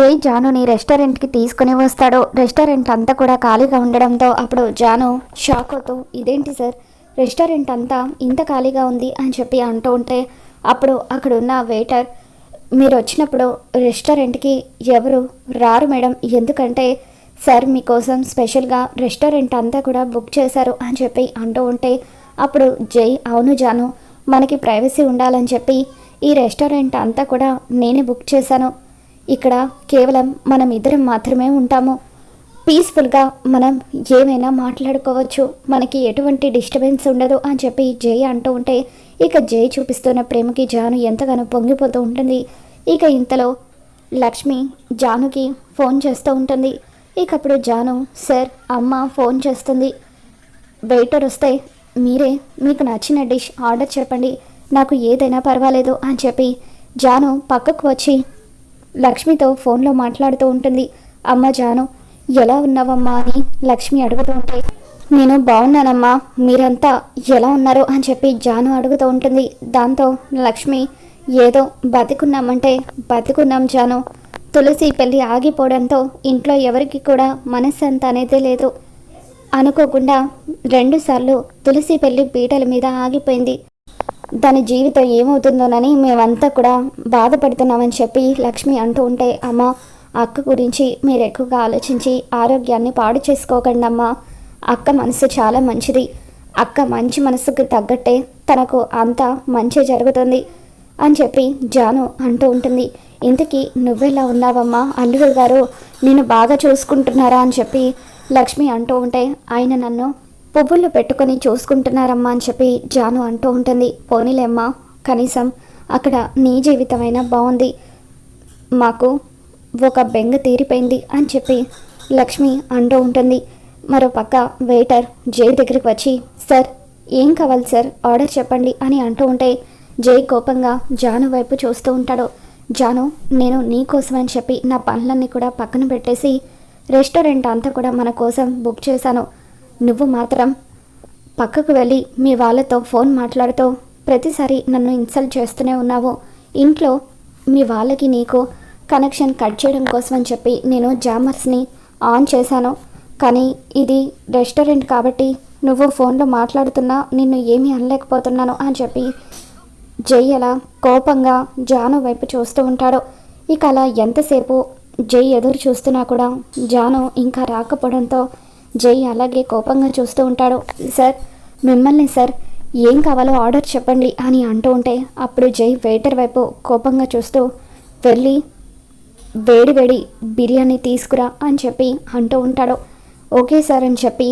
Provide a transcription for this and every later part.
జై జానుని రెస్టారెంట్కి తీసుకుని వస్తాడో. రెస్టారెంట్ అంతా కూడా ఖాళీగా ఉండడంతో అప్పుడు జాను షాక్ అవుతూ ఇదేంటి సార్? రెస్టారెంట్ అంతా ఇంత ఖాళీగా ఉంది? అని చెప్పి అంటూ ఉంటే అప్పుడు అక్కడున్న వెయిటర్ మీరు వచ్చినప్పుడు రెస్టారెంట్కి ఎవరు రారు మేడం. ఎందుకంటే సార్ మీకోసం స్పెషల్గా రెస్టారెంట్ అంతా కూడా బుక్ చేశారు అని చెప్పి అంటూ ఉంటే అప్పుడు జై అవును జాను మనకి ప్రైవసీ ఉండాలని చెప్పి ఈ రెస్టారెంట్ అంతా కూడా నేనే బుక్ చేశాను. ఇక్కడ కేవలం మనం ఇద్దరం మాత్రమే ఉంటాము. పీస్ఫుల్గా మనం ఏమైనా మాట్లాడుకోవచ్చు. మనకి ఎటువంటి డిస్టర్బెన్స్ ఉండదు అని చెప్పి జై అంటూ ఉంటే ఇక జై చూపిస్తున్న ప్రేమకి జాను ఎంతగానో పొంగిపోతూ ఉంటుంది. ఇక ఇంతలో లక్ష్మి జానుకి ఫోన్ చేస్తూ ఉంటుంది. ఇక అప్పుడు జాను సార్ అమ్మ ఫోన్ చేస్తుంది. వెయిటర్ వస్తే మీరే మీకు నచ్చిన డిష్ ఆర్డర్ చెప్పండి. నాకు ఏదైనా పర్వాలేదు అని చెప్పి జాను పక్కకు వచ్చి లక్ష్మితో ఫోన్లో మాట్లాడుతూ ఉంటుంది. అమ్మ జాను ఎలా ఉన్నావమ్మా అని లక్ష్మి అడుగుతూ ఉంటే నేను బాగున్నానమ్మా మీరంతా ఎలా ఉన్నారు? అని చెప్పి జాను అడుగుతూ ఉంటుంది. దాంతో లక్ష్మి ఏదో బతికున్నామంటే బతికున్నాం జాను. తులసి పెళ్ళి ఆగిపోవడంతో ఇంట్లో ఎవరికి కూడా మనస్సంత అనేది లేదు. అనుకోకుండా రెండుసార్లు తులసి పెళ్ళి పీటల మీద ఆగిపోయింది. దాని జీవితం ఏమవుతుందోనని మేమంతా కూడా బాధపడుతున్నామని చెప్పి లక్ష్మి అంటూ ఉంటే అమ్మ అక్క గురించి మీరు ఎక్కువగా ఆలోచించి ఆరోగ్యాన్ని పాడు చేసుకోకండి అమ్మ. అక్క మనసు చాలా మంచిది. అక్క మంచి మనసుకు తగ్గట్టే తనకు అంతా మంచి జరుగుతుంది అని చెప్పి జాను అంటూ ఉంటుంది. ఇంతకీ నువ్వెలా ఉన్నావమ్మా అల్లుడు గారు? నేను బాగా చూసుకుంటున్నారా? అని చెప్పి లక్ష్మి అంటూ ఉంటే ఆయన నన్ను పువ్వులు పెట్టుకొని చూసుకుంటున్నారమ్మా అని చెప్పి జాను అంటూ ఉంటుంది. పోనీలేమ్మా కనీసం అక్కడ నీ జీవితమైనా బాగుంది. మాకు ఒక బెంగ తీరిపోయింది అని చెప్పి లక్ష్మి అంటూ ఉంటుంది. మరో పక్క వెయిటర్ జై దగ్గరికి వచ్చి సార్ ఏం కావాలి సార్? ఆర్డర్ చెప్పండి అని అంటూ ఉంటే జై కోపంగా జాను వైపు చూస్తూ ఉంటాడు. జాను నేను నీ కోసమని చెప్పి నా పనులన్నీ కూడా పక్కన పెట్టేసి రెస్టారెంట్ అంతా కూడా మన కోసం బుక్ చేశాను. నువ్వు మాత్రం పక్కకు వెళ్ళి మీ వాళ్ళతో ఫోన్ మాట్లాడుతూ ప్రతిసారి నన్ను ఇన్సల్ట్ చేస్తూనే ఉన్నావు. ఇంట్లో మీ వాళ్ళకి నీకు కనెక్షన్ కట్ చేయడం కోసం అని చెప్పి నేను జామర్స్ని ఆన్ చేశాను. కానీ ఇది రెస్టారెంట్ కాబట్టి నువ్వు ఫోన్లో మాట్లాడుతున్నా నిన్ను ఏమీ అనలేకపోతున్నాను అని చెప్పి జై అలా కోపంగా జాను వైపు చూస్తూ ఉంటాడు. ఇక అలా ఎంతసేపు జై ఎదురు చూస్తున్నా కూడా జాను ఇంకా రాకపోవడంతో జై అలాగే కోపంగా చూస్తూ ఉంటాడు. సార్ మిమ్మల్ని సార్ ఏం కావాలో ఆర్డర్ చెప్పండి అని అంటూ ఉంటే అప్పుడు జై వెయిటర్ వైపు కోపంగా చూస్తూ వెళ్ళి వేడి వేడి బిర్యానీ తీసుకురా అని చెప్పి అంటూ ఉంటాడు. ఓకే సార్ అని చెప్పి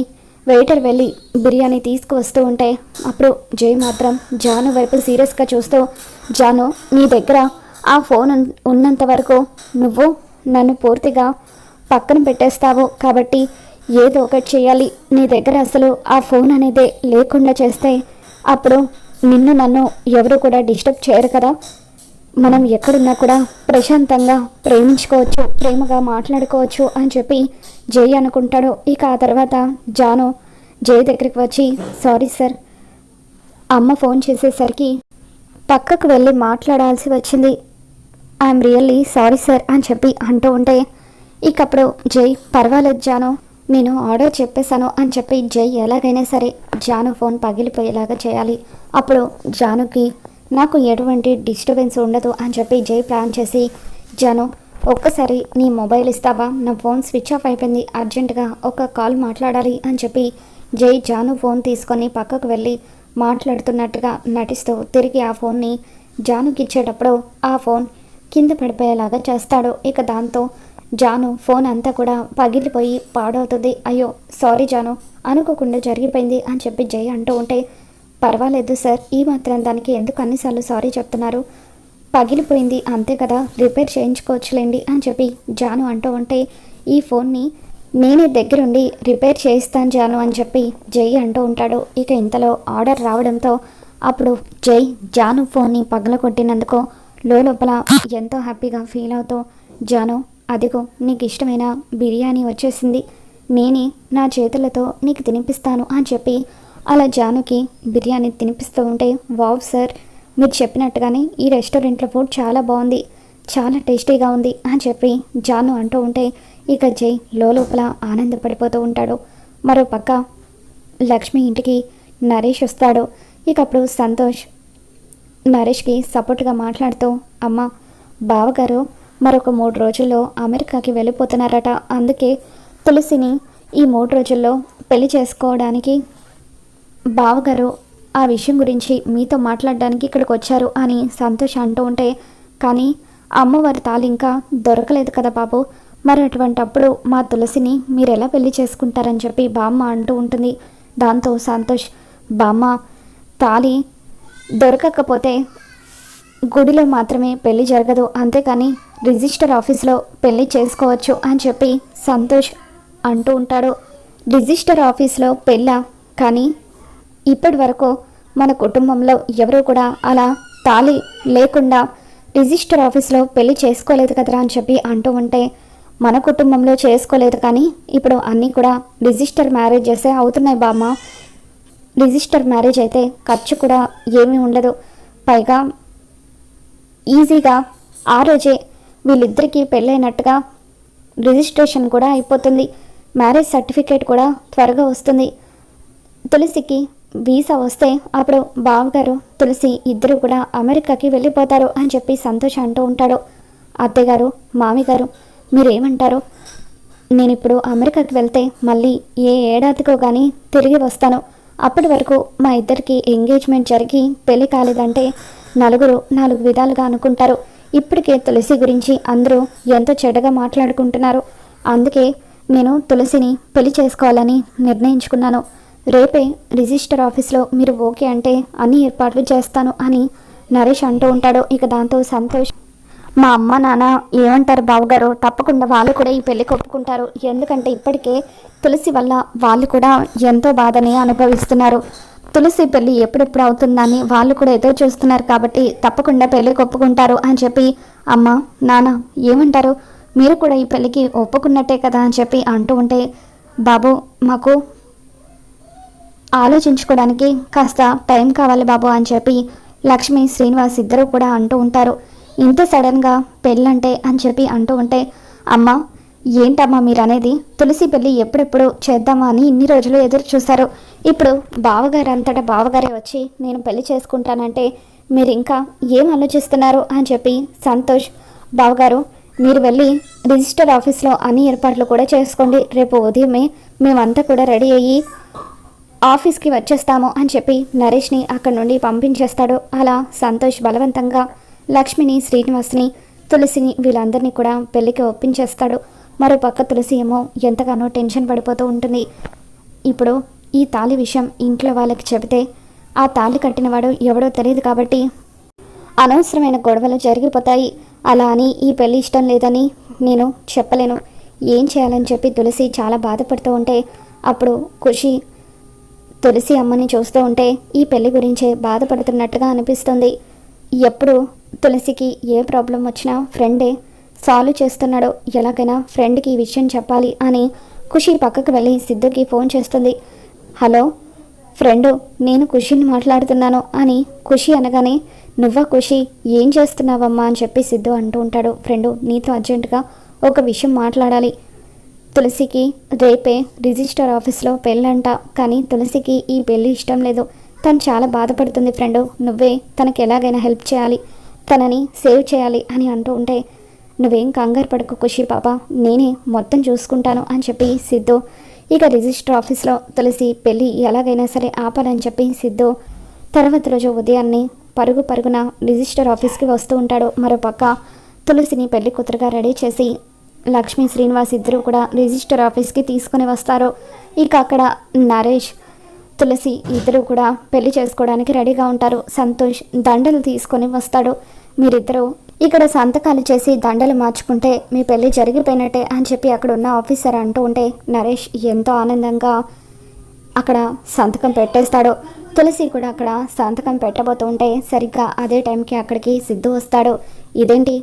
వెయిటర్ వెళ్ళి బిర్యానీ తీసుకువస్తూ ఉంటే అప్పుడు జై మాత్రం జాను వైపు సీరియస్గా చూస్తూ జాను నీ దగ్గర ఆ ఫోన్ ఉన్నంత వరకు నువ్వు నన్ను పూర్తిగా పక్కన పెట్టేస్తావు కాబట్టి ఏదో ఒకటి చేయాలి. నీ దగ్గర అసలు ఆ ఫోన్ అనేది లేకుండా చేస్తే అప్పుడు నిన్ను నన్ను ఎవరు కూడా డిస్టర్బ్ చేయరు కదా. మనం ఎక్కడున్నా కూడా ప్రశాంతంగా ప్రేమించుకోవచ్చు ప్రేమగా మాట్లాడుకోవచ్చు అని చెప్పి జై అనుకుంటాడు. ఇక ఆ తర్వాత జాను జై దగ్గరికి వచ్చి సారీ సార్ అమ్మ ఫోన్ చేసేసరికి పక్కకు వెళ్ళి మాట్లాడాల్సి వచ్చింది. ఐఎమ్ రియల్లీ సారీ సార్ అని చెప్పి అంటూ ఉంటే ఇకప్పుడు జై పర్వాలేదు జాను నేను ఆర్డర్ చెప్పేశాను అని చెప్పి జై ఎలాగైనా సరే జాను ఫోన్ పగిలిపోయేలాగా చేయాలి. అప్పుడు జానుకి నాకు ఎటువంటి డిస్టర్బెన్స్ ఉండదు అని చెప్పి జై ప్లాన్ చేసి జాను ఒక్కసారి నీ మొబైల్ ఇస్తావా? నా ఫోన్ స్విచ్ ఆఫ్ అయిపోయింది అర్జెంటుగా ఒక కాల్ మాట్లాడాలి అని చెప్పి జై జాను ఫోన్ తీసుకొని పక్కకు వెళ్ళి మాట్లాడుతున్నట్టుగా నటిస్తూ తిరిగి ఆ ఫోన్ని జానుకి ఇచ్చేటప్పుడు ఆ ఫోన్ కింద పడిపోయేలాగా చేస్తాడు. ఇక దాంతో జాను ఫోన్ అంతా కూడా పగిలిపోయి పాడవుతుంది. అయ్యో సారీ జాను అనుకోకుండా జరిగిపోయింది అని చెప్పి జై అంటూ ఉంటే పర్వాలేదు సార్ ఈ మాత్రం దానికి ఎందుకు అన్నిసార్లు సారీ చెప్తున్నారు? పగిలిపోయింది అంతే కదా రిపేర్ చేయించుకోవచ్చులేండి అని చెప్పి జాను అంటూ ఉంటే ఈ ఫోన్ని నేనే దగ్గరుండి రిపేర్ చేయిస్తాను జాను అని చెప్పి జై అంటూ ఉంటాడు. ఇక ఇంతలో ఆర్డర్ రావడంతో అప్పుడు జై జాను ఫోన్ని పగలగొట్టినందుకు లోపల ఎంతో హ్యాపీగా ఫీల్ అవుతూ జాను అదిగో నీకు ఇష్టమైన బిర్యానీ వచ్చేసింది. నేనే నా చేతులతో నీకు తినిపిస్తాను అని చెప్పి అలా జానుకి బిర్యానీ తినిపిస్తూ ఉంటే వావ్ సార్ మీరు చెప్పినట్టుగానే ఈ రెస్టారెంట్లో ఫుడ్ చాలా బాగుంది చాలా టేస్టీగా ఉంది అని చెప్పి జాను అంటూ ఉంటే ఇక జై లోపల ఆనందపడిపోతూ ఉంటాడు. మరో పక్క లక్ష్మి ఇంటికి నరేష్ వస్తాడు. ఇక అప్పుడు సంతోష్ నరేష్కి సపోర్ట్గా మాట్లాడుతూ అమ్మ బావగారు మరొక మూడు రోజుల్లో అమెరికాకి వెళ్ళిపోతున్నారట. అందుకే తులసిని ఈ మూడు రోజుల్లో పెళ్ళి చేసుకోవడానికి బావగారు ఆ విషయం గురించి మీతో మాట్లాడడానికి ఇక్కడికి వచ్చారు అని సంతోష్ అంటూ ఉంటే కానీ అమ్మవారి తాళి ఇంకా దొరకలేదు కదా బాబు. మరి అటువంటప్పుడు మా తులసిని మీరు ఎలా పెళ్ళి చేసుకుంటారని చెప్పి బామ్మ అంటూ ఉంటుంది. దాంతో సంతోష్ బామ్మ తాళి దొరకకపోతే గుడిలో మాత్రమే పెళ్ళి జరగదు. అంతేకాని రిజిస్టర్ ఆఫీస్లో పెళ్ళి చేసుకోవచ్చు అని చెప్పి సంతోష్ అంటూ ఉంటాడు. రిజిస్టర్ ఆఫీస్లో పెళ్ళ? కానీ ఇప్పటి వరకు మన కుటుంబంలో ఎవరూ కూడా అలా తాళి లేకుండా రిజిస్టర్ ఆఫీస్లో పెళ్ళి చేసుకోలేదు కదరా అని చెప్పి అంటూ ఉంటే మన కుటుంబంలో చేసుకోలేదు కానీ ఇప్పుడు అన్నీ కూడా రిజిస్టర్ మ్యారేజెసే అవుతున్నాయి బామ్మ. రిజిస్టర్ మ్యారేజ్ అయితే ఖర్చు కూడా ఏమీ ఉండదు. పైగా ఈజీగా ఆ రోజే వీళ్ళిద్దరికీ పెళ్ళైనట్టుగా రిజిస్ట్రేషన్ కూడా అయిపోతుంది. మ్యారేజ్ సర్టిఫికేట్ కూడా త్వరగా వస్తుంది. తులసికి వీసా వస్తే అప్పుడు బావగారు తులసి ఇద్దరు కూడా అమెరికాకి వెళ్ళిపోతారు అని చెప్పి సంతోష్ అంటూ ఉంటాడు. అత్తయ్యగారు మామిగారు మీరేమంటారు? నేను ఇప్పుడు అమెరికాకి వెళ్తే మళ్ళీ ఏ ఏడాదికో కానీ తిరిగి వస్తాను. అప్పటి వరకు మా ఇద్దరికి ఎంగేజ్మెంట్ జరిగి పెళ్ళి కాలేదంటే నలుగురు నాలుగు విధాలుగా అనుకుంటారు. ఇప్పటికే తులసి గురించి అందరూ ఎంతో చెడ్డగా మాట్లాడుకుంటున్నారు. అందుకే నేను తులసిని పెళ్ళి చేసుకోవాలని నిర్ణయించుకున్నాను. రేపే రిజిస్టర్ ఆఫీస్లో మీరు ఓకే అంటే అన్ని ఏర్పాట్లు చేస్తాను అని నరేష్ అంటూ ఉంటాడు. ఇక దాంతో సంతోష్. మా అమ్మ నాన్న ఏమంటారు బావగారు? తప్పకుండా వాళ్ళు కూడా ఈ పెళ్ళికి ఒప్పుకుంటారు ఎందుకంటే ఇప్పటికే తులసి వల్ల వాళ్ళు కూడా ఎంతో బాధని అనుభవిస్తున్నారు. తులసి పెళ్ళి ఎప్పుడెప్పుడు అవుతుందని వాళ్ళు కూడా ఎదురు చూస్తున్నారు కాబట్టి తప్పకుండా పెళ్ళికి ఒప్పుకుంటారు అని చెప్పి అమ్మ నాన్న ఏమంటారు? మీరు కూడా ఈ పెళ్ళికి ఒప్పుకున్నట్టే కదా అని చెప్పి అంటూ ఉంటే బాబు మాకు ఆలోచించుకోవడానికి కాస్త టైం కావాలి బాబు అని చెప్పి లక్ష్మి శ్రీనివాస్ ఇద్దరు కూడా అంటూ ఉంటారు. ఇంత సడన్గా పెళ్ళంటే అని చెప్పి అంటూ ఉంటే అమ్మ ఏంటమ్మా మీరు అనేది తులసి పెళ్ళి ఎప్పుడెప్పుడు చేద్దామా అని ఇన్ని రోజులు ఎదురు చూశారు. ఇప్పుడు బావగారు అంతటా బావగారే వచ్చి నేను పెళ్ళి చేసుకుంటానంటే మీరు ఇంకా ఏం ఆలోచిస్తున్నారు? అని చెప్పి సంతోష్ బావగారు మీరు వెళ్ళి రిజిస్టర్ ఆఫీస్లో అన్ని ఏర్పాట్లు కూడా చేసుకోండి. రేపు ఉదయమే మేమంతా కూడా రెడీ అయ్యి ఆఫీస్కి వచ్చేస్తాము అని చెప్పి నరేష్ని అక్కడి నుండి పంపించేస్తాడు. అలా సంతోష్ బలవంతంగా లక్ష్మిని శ్రీనివాస్ని తులసిని వీళ్ళందరినీ కూడా పెళ్ళికి ఒప్పించేస్తాడు. మరో పక్క తులసి ఏమో ఎంతగానో టెన్షన్ పడిపోతూ ఉంటుంది. ఇప్పుడు ఈ తాళి విషయం ఇంట్లో వాళ్ళకి చెబితే ఆ తాళి కట్టినవాడు ఎవడో తెలియదు కాబట్టి అనవసరమైన గొడవలు జరిగిపోతాయి. అలా అని ఈ పెళ్ళి ఇష్టం లేదని నేను చెప్పలేను. ఏం చేయాలని చెప్పి తులసి చాలా బాధపడుతూ ఉంటే అప్పుడు ఖుషి తులసి అమ్మని చూస్తూ ఉంటే ఈ పెళ్ళి గురించే బాధపడుతున్నట్టుగా అనిపిస్తుంది. ఎప్పుడు తులసికి ఏ ప్రాబ్లం వచ్చినా ఫ్రెండే సాల్వ్ చేస్తున్నాడు. ఎలాగైనా ఫ్రెండ్కి ఈ విషయం చెప్పాలి అని ఖుషి పక్కకు వెళ్ళి సిద్ధుకి ఫోన్ చేస్తుంది. హలో ఫ్రెండు నేను ఖుషిని మాట్లాడుతున్నాను అని ఖుషి అనగానే నువ్వా ఖుషి ఏం చేస్తున్నావమ్మా? అని చెప్పి సిద్ధు అంటూ ఉంటాడు. ఫ్రెండు నీతో అర్జెంటుగా ఒక విషయం మాట్లాడాలి. తులసికి రేపే రిజిస్టర్ ఆఫీస్లో పెళ్ళంట కానీ తులసికి ఈ పెళ్ళి ఇష్టం లేదు. తను చాలా బాధపడుతుంది ఫ్రెండు. నువ్వే తనకి ఎలాగైనా హెల్ప్ చేయాలి. తనని సేవ్ చేయాలి అని అంటూ ఉంటే నువ్వేం కంగారు పడకు ఖుషి పాప. నేనే మొత్తం చూసుకుంటాను అని చెప్పి సిద్ధు. ఇక రిజిస్టర్ ఆఫీస్లో తులసి పెళ్ళి ఎలాగైనా సరే ఆపాలని చెప్పి సిద్ధు తర్వాత రోజు ఉదయాన్నే పరుగు పరుగున రిజిస్టర్ ఆఫీస్కి వస్తూ ఉంటాడు. మరోపక్క తులసిని పెళ్ళి కూతురుగా రెడీ చేసి లక్ష్మీ శ్రీనివాస్ ఇద్దరు కూడా రిజిస్టర్ ఆఫీస్కి తీసుకుని వస్తారు. ఇక అక్కడ నరేష్ తులసి ఇద్దరు కూడా పెళ్ళి చేసుకోవడానికి రెడీగా ఉంటారు. సంతోష్ దండలు తీసుకొని వస్తాడు. మీరిద్దరూ ఇక్కడ సంతకాలు చేసి దండలు మార్చుకుంటే మీ పెళ్ళి జరిగిపోయినట్టే అని చెప్పి అక్కడ ఉన్న ఆఫీసర్ అంటూ ఉంటే నరేష్ ఎంతో ఆనందంగా అక్కడ సంతకం పెట్టేస్తాడు. తులసి కూడా అక్కడ సంతకం పెట్టబోతూ ఉంటే సరిగ్గా అదే టైంకి అక్కడికి సిద్ధు వస్తాడు. ఇదేంటి?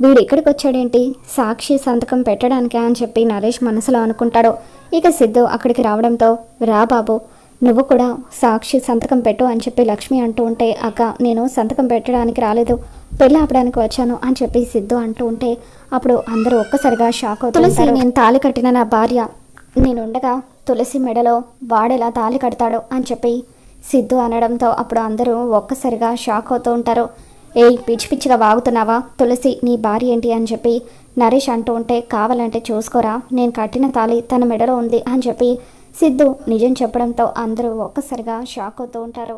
వీడు ఇక్కడికి వచ్చాడేంటి? సాక్షి సంతకం పెట్టడానికే అని చెప్పి నరేష్ మనసులో అనుకుంటాడు. ఇక సిద్ధు అక్కడికి రావడంతో రా బాబు నువ్వు కూడా సాక్షి సంతకం పెట్టు అని చెప్పి లక్ష్మి అంటూ ఉంటే అక్క నేను సంతకం పెట్టడానికి రాలేదు. పెళ్ళి ఆపడానికి వచ్చాను అని చెప్పి సిద్ధు అంటూ ఉంటే అప్పుడు అందరూ ఒక్కసారిగా షాక్ అవుతుంది నేను తాళి కట్టిన నా భార్య. నేనుండగా తులసి మెడలో వాడెలా తాళి కడతాడో అని చెప్పి సిద్ధు అనడంతో అప్పుడు అందరూ ఒక్కసారిగా షాక్ అవుతూ ఉంటారు. ఏయ్ పిచ్చి పిచ్చిగా వాగుతున్నావా? తులసి నీ భార్య ఏంటి? అని చెప్పి నరేష్ అంటూ ఉంటే కావాలంటే చూసుకోరా. నేను కట్టిన తాళి తన మెడలో ఉంది అని చెప్పి సిద్ధు నిజం చెప్పడంతో అందరూ ఒక్కసారిగా షాక్ అవుతూ ఉంటారు.